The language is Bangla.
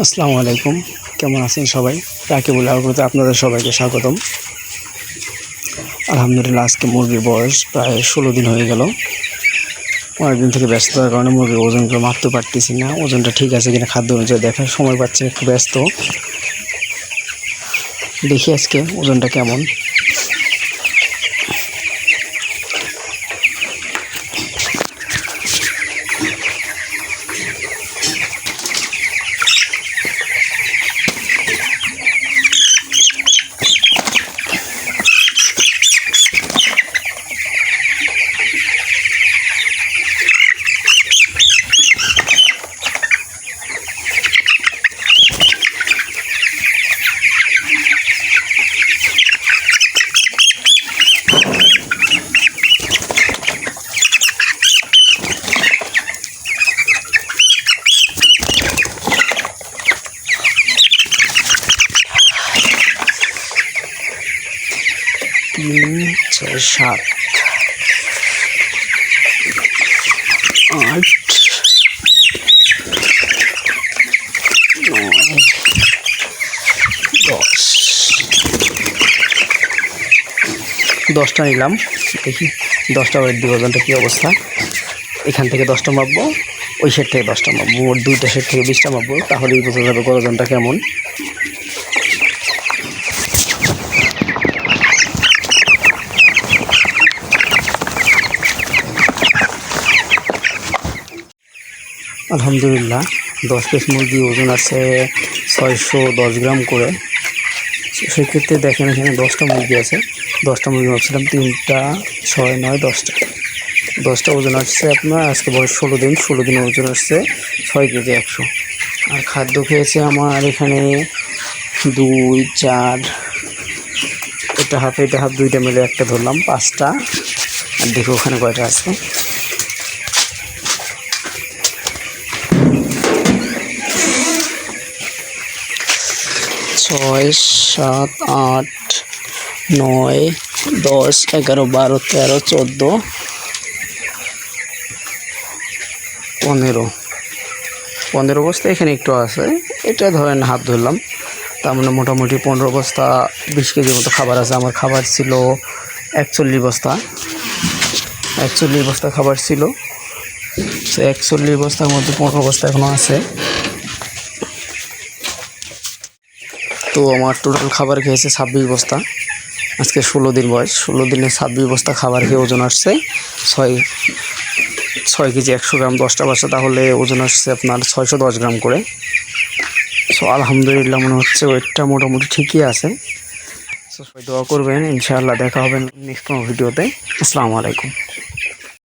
আসসালামু আলাইকুম। কেমন আছেন সবাই? তাকে বলে আগ্রহ আপনাদের সবাইকে স্বাগতম। আলহামদুলিল্লাহ, আজকে মুরগির বয়স প্রায় ষোলো দিন হয়ে গেল। অনেকদিন থেকে ব্যস্ততার কারণে মুরগির ওজনগুলো মাপতে পারতেছি না। ওজনটা ঠিক আছে কিনা খাদ্য অনুযায়ী দেখার সময় পাচ্ছে একটু ব্যস্ত। দেখি আজকে ওজনটা কেমন। তিন ছয় সাত, আট, নয়, দশ। দশটা নিলাম। দেখি, দশটা ওয়েট ওজনটা কী অবস্থা? এখান থেকে দশটা মাপবো, ওই সেট থেকে দশটা মাপবো, মোট দুইটা সেট থেকে বিশটা মাপবো তাহলেই বোঝা যাবে ওজনটা কেমন? আলহামদুলিল্লাহ, দশ পিস মুরগি ওজন আছে ছয়শো দশ গ্রাম করে। সেক্ষেত্রে দেখেন এখানে দশটা মুরগি আছে। দশটা মুরগি ভাবছিলাম তিনটা, ছয়, নয়, দশটা। দশটা ওজন আসছে আপনার, আজকে বয়স ষোলো দিন ষোলো দিন ওজন আসছে ছয় কেজি একশো। আর খাদ্য খেয়েছে আমার এখানে দুই, চার, এটা হাফ এটা হাফ, দুইটা মিলে একটা ধরলাম, পাঁচটা। আর দেখো ওখানে কয়টা আছে। ছয়, সাত, আট, নয়, দশ, এগারো, বারো, তেরো, চোদ্দ, পনেরো। পনেরো বস্তা এখানে একটু আছে। এটা ধরেন হাত ধরলাম। তার মানে মোটামুটি পনেরো বস্তা, বিশ কেজির মতো খাবার আছে। আমার খাবার ছিল একচল্লিশ বস্তা। একচল্লিশ বস্তা খাবার ছিল। সে একচল্লিশ বস্তার মধ্যে পনেরো বস্তা এখনও আছে। তো আমার টোটাল খাবার খেয়েছে ছাব্বিশ বস্তা। আজকে ষোলো দিন বয়স। ষোলো দিনে ছাব্বিশ বস্তা খাবার খেয়ে ওজন আসছে ছয় ছয় কেজি একশো গ্রাম, দশটা বাচ্চা, তাহলে ওজন আসছে আপনার ছয়শো দশ গ্রাম করে। সো আলহামদুলিল্লাহ মনে হচ্ছে ওয়েটটা মোটামুটি ঠিকই আছে। সো সবাই দোয়া করবেন, ইনশাআল্লাহ দেখা হবে নেক্সট কোনো ভিডিওতে। আসসালামু আলাইকুম।